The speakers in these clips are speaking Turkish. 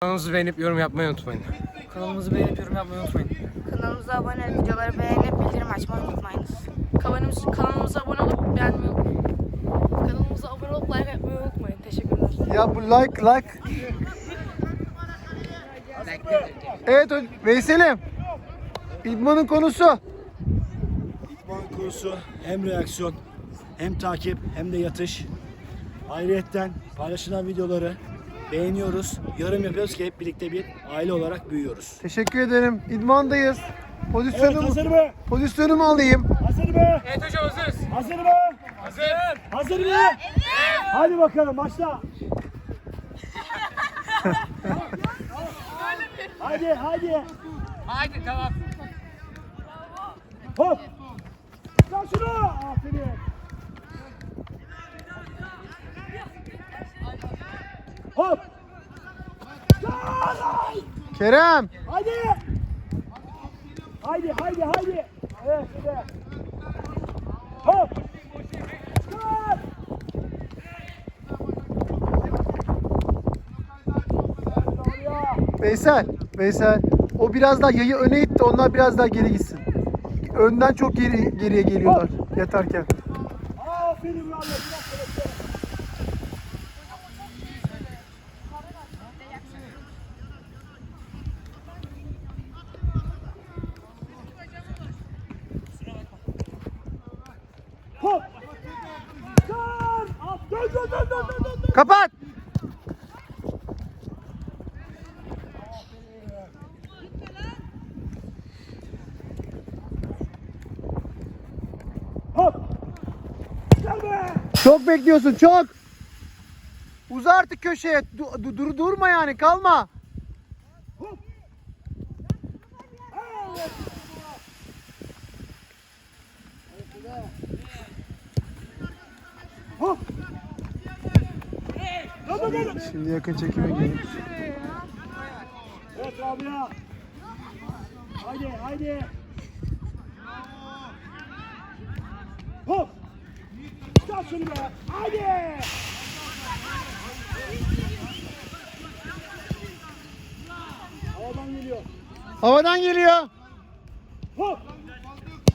Kanalımızı beğenip yorum yapmayı unutmayın. Kanalımızı beğenip yorum yapmayı unutmayın. Kanalımıza abone olup videoları beğenip bildirim açmayı unutmayınız. Kanalımız, kanalımıza abone olup beğenmeyi Kanalımıza abone olup like atmayı unutmayın. Teşekkürler. Ya bu like like. Evet Veysel'im. İdmanın konusu. İdman kursu hem reaksiyon hem takip hem de yatış. Ayrıyetten paylaşılan videoları beğeniyoruz, yorum yapıyoruz ki hep birlikte bir aile olarak büyüyoruz. Teşekkür ederim. İdmandayız. Evet Pozisyonumu, hazır mı? pozisyonumu alayım. Hazır mı? Evet hocam hazırız. Hazır mı? Hazır. Hazır mı? Hadi bakalım başla. hadi hadi. Haydi tamam. Hop. Şunu. Aferin. Hop. Kerem. Hadi. Haydi haydi haydi. Evet hadi. Hop. Çıkar. Veysel. Veysel. O biraz daha yayı öne itti. Onlar biraz daha geri gitsin. Önden çok geri, geriye geliyorlar yatarken. Aferin lan. Bir dakika bekle. Hop. Çıkar. At. Dön dön dön dön dön dön. Kapat. Hop. Çok bekliyorsun çok. Uza artık köşeye. Du- du- dur durma yani kalma. Hop. Evet. Hop. Dön dön dön. Şimdi yakın çekime geliyoruz. Evet Rabia. Haydi haydi. Hop. Çıkar şunu be. Haydi. Havadan geliyor. Havadan geliyor. Hop.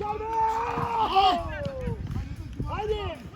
Be. Haydi.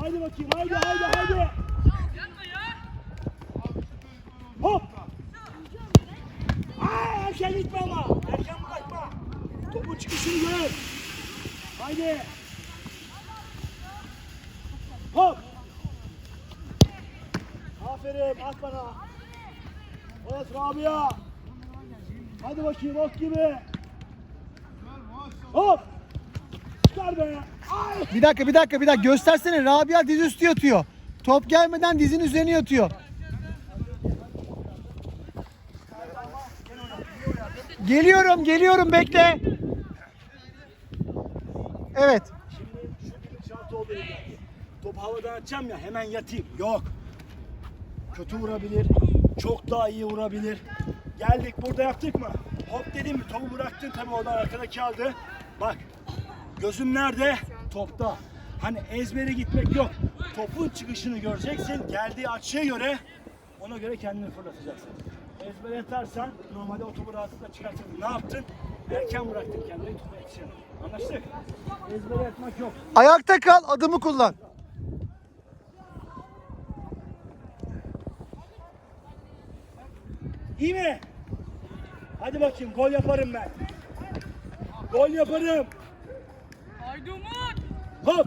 Haydi bakayım. Haydi haydi haydi. Hop. Aa, erken gitme ama. Erken bırakma. Topun çıkışını gör. Haydi. Hop. Aferin at bana. Evet Rabia. Hadi bakayım ok gibi. Hop. Çıkar be. Bir dakika bir dakika bir dakika göstersene Rabia diz üstü yatıyor. Top gelmeden dizin üzerine yatıyor. Geliyorum geliyorum bekle. Evet. Topu havadan atacağım ya hemen yatayım. Yok. Kötü vurabilir. Çok daha iyi vurabilir. Geldik burada yaptık mı? Hop dedim mi? Topu bıraktın tabii oradan arkadaki aldı. Bak. Gözüm nerede? Topta. Hani ezbere gitmek yok. Topun çıkışını göreceksin. Geldiği açıya göre ona göre kendini fırlatacaksın. Ezbere yatarsan normalde o topu rahatlıkla çıkartırsın. Ne yaptın? Erken bıraktın kendini topa yetişemedin. Anlaştık? Ezbere yatmak yok. Ayakta kal adımı kullan. İyi mi? Hadi bakayım gol yaparım ben. Gol yaparım. Haydi Umut. Hop.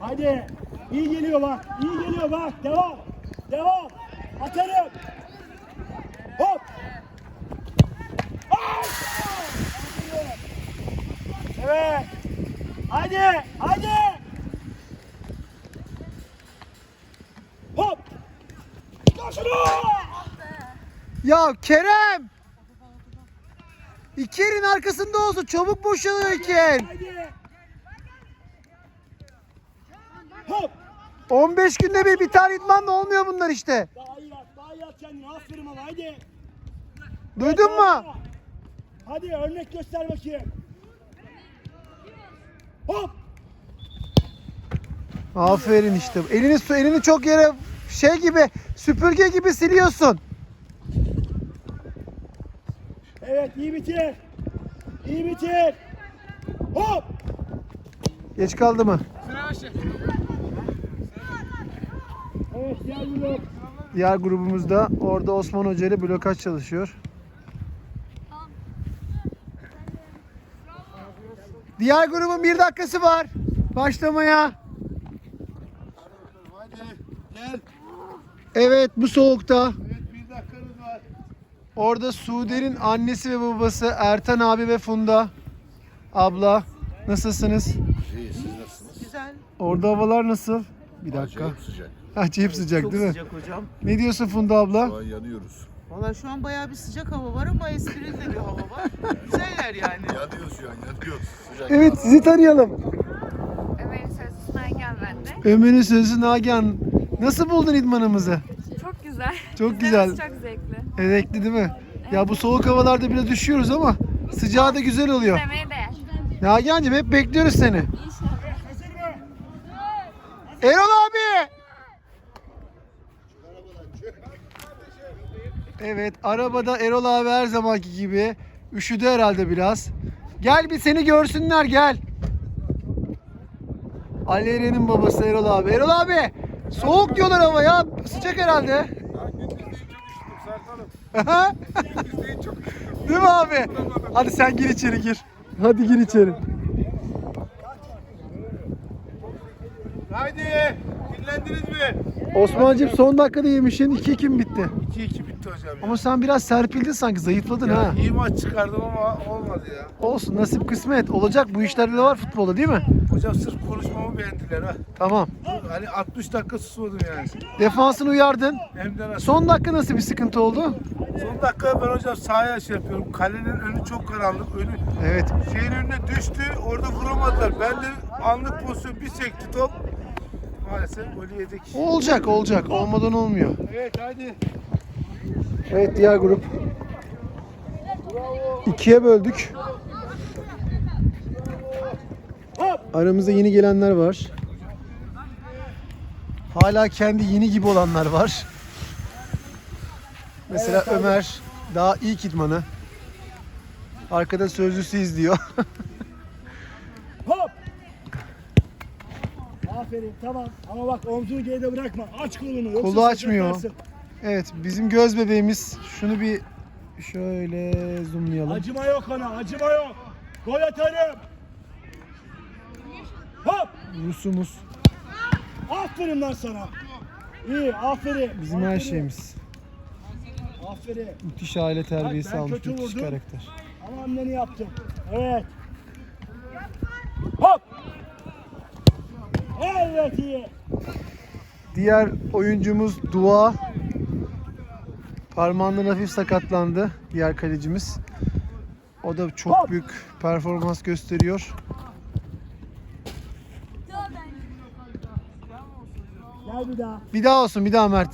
Hadi. İyi geliyor bak. İyi geliyor bak. Devam. Devam. Atarım. Hop. Evet. Hadi. Hadi. Ya Kerem! İki yerin arkasında olsun. Çabuk boşalıyor iki el. Haydi. Hop. 15 günde bir bir tane idmanla olmuyor bunlar işte. Daha iyi at, daha iyi at kendini. Aferin ama haydi. Duydun mu? Hadi örnek göster bakayım. Hop. Aferin işte. Elini su elini çok yere şey gibi süpürge gibi siliyorsun. Evet iyi bitir. İyi bitir. Hop. Geç kaldı mı? Evet diğer blok. Diğer grubumuzda orada Osman Hoca ile blokaj çalışıyor. Diğer grubun bir dakikası var. Başlamaya. Hadi gel. Evet bu soğukta. Evet bir dakikanız var. Orada Sude'nin annesi ve babası Ertan abi ve Funda abla. Nasılsınız? İyi siz nasılsınız? Güzel. Orada havalar nasıl? Bir dakika. Acayip sıcak. Acayip sıcak Çok değil mi? sıcak hocam. Ne diyorsun Funda abla? Şu an yanıyoruz. Valla şu an bayağı bir sıcak hava var ama esprili de bir hava var. Güzeller yani. Yanıyoruz şu an yanıyoruz. Sıcak. Evet sizi tanıyalım. Ömer'in sözlüsü Nagihan bende. Ömer'in sözü Nagihan. Nasıl buldun idmanımızı? Çok güzel. Çok güzel. çok zevkli. Edekli değil mi? Ya bu soğuk havalarda biraz düşüyoruz ama sıcağı da güzel oluyor. Demeye değer. Nagihan'cığım hep bekliyoruz seni. Erol abi! Evet arabada Erol abi her zamanki gibi üşüdü herhalde biraz. Gel bir seni görsünler gel. Ali Eren'in babası Erol abi. Erol abi soğuk diyorlar hava ya sıcak herhalde. Değil mi abi? Hadi sen gir içeri gir. Hadi gir içeri. Haydi. Dinlendiniz mi? Osman'cığım son dakikada yemişsin. 2-2 mi bitti? 2-2 bitti hocam. ya. Ama sen biraz serpildin sanki zayıfladın ha. İyi maç çıkardım ama olmadı ya. Olsun nasip kısmet. Olacak bu işlerde de var futbolda değil mi? Hocam sırf konuşmamı beğendiler ha. Tamam. Hani 60 dakika susmadım yani. Defansını uyardın. Hem de nasıl. Son dakika nasıl bir sıkıntı oldu? Son dakika ben hocam sahaya şey yapıyorum. Kalenin önü çok karanlık. Önü Evet. şeyin önüne düştü. Orada vuramadılar. Ben de anlık pozisyon bir sekti top. Maalesef golü yedik. Olacak olacak. Olmadan olmuyor. Evet hadi. Evet diğer grup. İkiye böldük. Aramızda yeni gelenler var. Hala kendi yeni gibi olanlar var. Mesela Ömer daha ilk idmanı. Arkada sözlüsü izliyor. Hop. Aferin tamam ama bak omzunu geride bırakma. Aç kolunu. Yoksa Kolu açmıyor. sakatlanarsın. evet bizim göz bebeğimiz. Şunu bir şöyle zoomlayalım. Acıma yok ona acıma yok. Gol atarım. Hop. Rusumuz. Aferin lan sana. İyi aferin. Bizim her aferin, şeyimiz. Aferin. Müthiş aile terbiyesi Bak, almış müthiş vurdum. karakter. Ama anneni yaptım. Evet. Hop. Evet iyi. Diğer oyuncumuz Dua. Parmağından hafif sakatlandı diğer kalecimiz. O da çok Hop. büyük performans gösteriyor. Gel bir daha. Bir daha olsun bir daha Mert.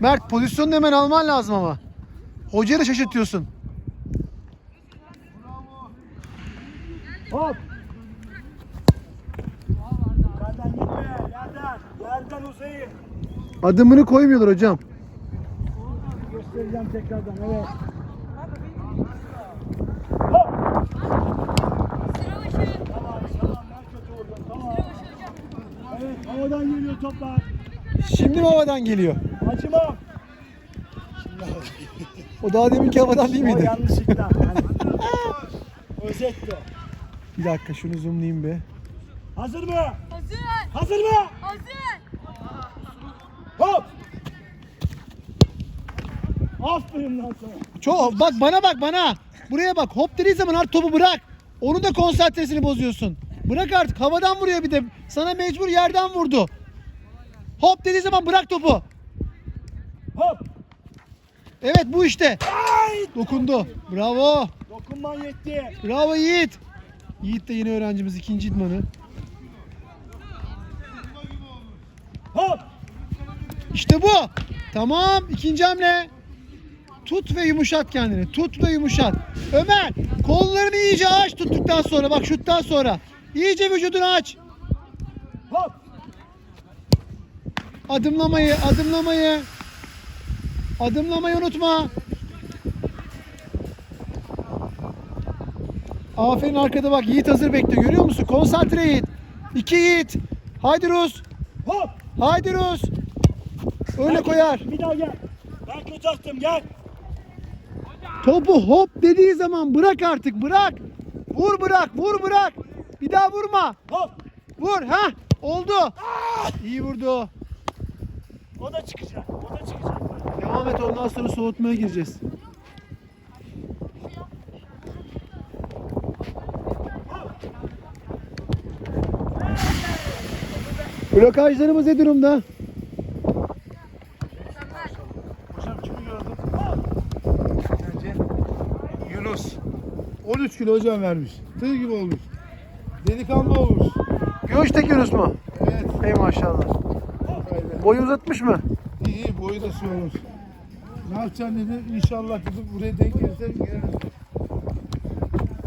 Mert pozisyonunu hemen alman lazım ama. Hocayı da şaşırtıyorsun. Hop. Yerden gitme. Yerden. Yerden uzayın. Adımını koymuyorlar hocam. Göstereceğim tekrardan. Evet. Havadan geliyor toplar. Şimdi mi havadan geliyor? Acımam. O daha deminki havadan değil O miydi? yanlışlıkla. Hani. Özetti. Bir dakika şunu zoomlayayım bir. Hazır mı? Hazır. Hazır mı? Hazır. Hop. Aferin lan sana. Çok bak bana bak bana. Buraya bak. Hop dediği zaman artık topu bırak. Onu da konsantresini bozuyorsun. Bırak artık. Havadan vuruyor bir de. Sana mecbur yerden vurdu. Hop dediği zaman bırak topu. Hop. Evet bu işte. Dokundu. Bravo. Dokunman yetti. Bravo Yiğit. Yiğit de yeni öğrencimiz ikinci idmanı. Hop. İşte bu. Tamam. ikinci hamle. Tut ve yumuşat kendini. Tut ve yumuşat. Ömer kollarını iyice aç tuttuktan sonra. Bak şuttan sonra. İyice vücudunu aç. Hop. Adımlamayı, adımlamayı. Adımlamayı unutma. Aferin arkada bak Yiğit hazır bekliyor görüyor musun? Konsantre Yiğit. İki Yiğit. Haydi Rus. Hop. Haydi Rus. Öyle Gel, koyar. Bir daha gel. Ben kötü attım gel. Topu hop dediği zaman bırak artık bırak. Vur bırak vur bırak. Bir daha vurma. Hop. Vur ha oldu. İyi vurdu. O da çıkacak. O da çıkacak. Devam et ondan sonra soğutmaya gireceğiz. Blokajlarımız ne durumda? Hocam kimi gördün? Bence Yunus. 13 kilo hocam vermiş. Tığ gibi olmuş. Delikanlı olmuş. Göğüstek Yunus mu? Evet. Ey maşallah. Öyle. Boyu uzatmış mı? İyi iyi boyu da şey olmuş. Ne yapacaksın dedi. İnşallah dedim buraya denk gelirse geliriz.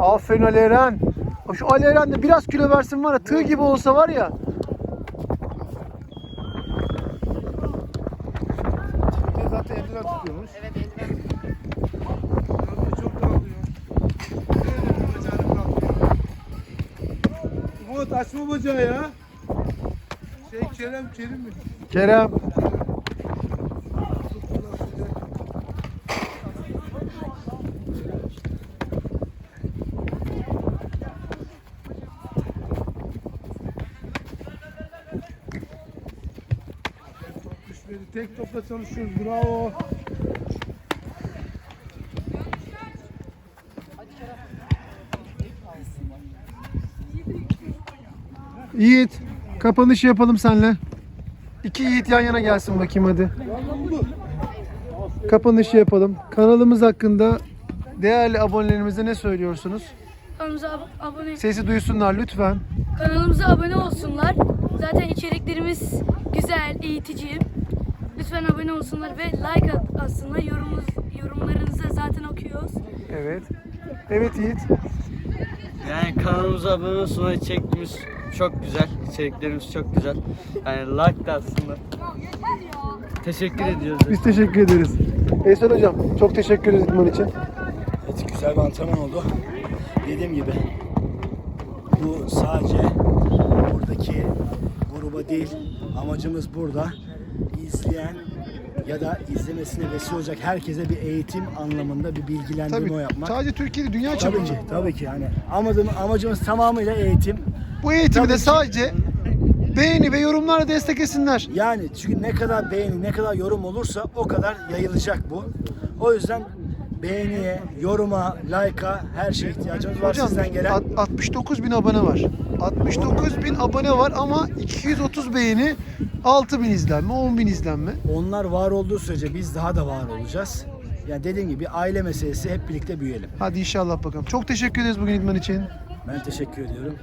Aferin Ali Eren. Şu Ali Eren de biraz kilo versin var ya tığ gibi olsa var ya. Zaten eldiven tutuyormuş. Evet eldiven. Çok rahatlıyor. Böyle bacağını. Umut açma bacağı ya. Şey Kerem Kerim mi? Kerem. Tek topla çalışıyoruz. Bravo. Yiğit. Kapanışı yapalım senle. İki Yiğit yan yana gelsin bakayım hadi. Kapanışı yapalım. Kanalımız hakkında değerli abonelerimize ne söylüyorsunuz? Kanalımıza ab- abone Sesi duysunlar lütfen. kanalımıza abone olsunlar. Zaten içeriklerimiz güzel, eğitici. Lütfen abone olsunlar ve like at- atsınlar. Yorumuz, yorumlarınızı zaten okuyoruz. Evet. Evet Yiğit. Yani kanalımıza abone olsunlar. İçeriklerimiz çok güzel. İçeriklerimiz çok güzel. Yani like da aslında. Teşekkür ediyoruz. Biz teşekkür ederiz. Veysel Hocam çok teşekkür ederiz idman için. Evet, güzel bir antrenman oldu. Dediğim gibi bu sadece buradaki gruba değil amacımız burada izleyen ya da izlemesine vesile olacak herkese bir eğitim anlamında bir bilgilendirme Tabii. yapmak. Sadece Türkiye'de dünya Tabii çapında. ki, tabii ki yani amacımız, amacımız tamamıyla eğitim. Bu eğitimi Tabii de ki. sadece beğeni ve yorumlarla desteklesinler. Yani çünkü ne kadar beğeni, ne kadar yorum olursa o kadar yayılacak bu. O yüzden beğeniye, yoruma, like'a her şeye ihtiyacımız var Hocam sizden gelen. alt- 69 bin abone var. 69 bin abone var ama 230 beğeni, 6 bin izlenme, 10 bin izlenme. Onlar var olduğu sürece biz daha da var olacağız. Yani dediğim gibi aile meselesi hep birlikte büyüyelim. Hadi inşallah bakalım. Çok teşekkür ederiz bugün idman için. Ben teşekkür ediyorum.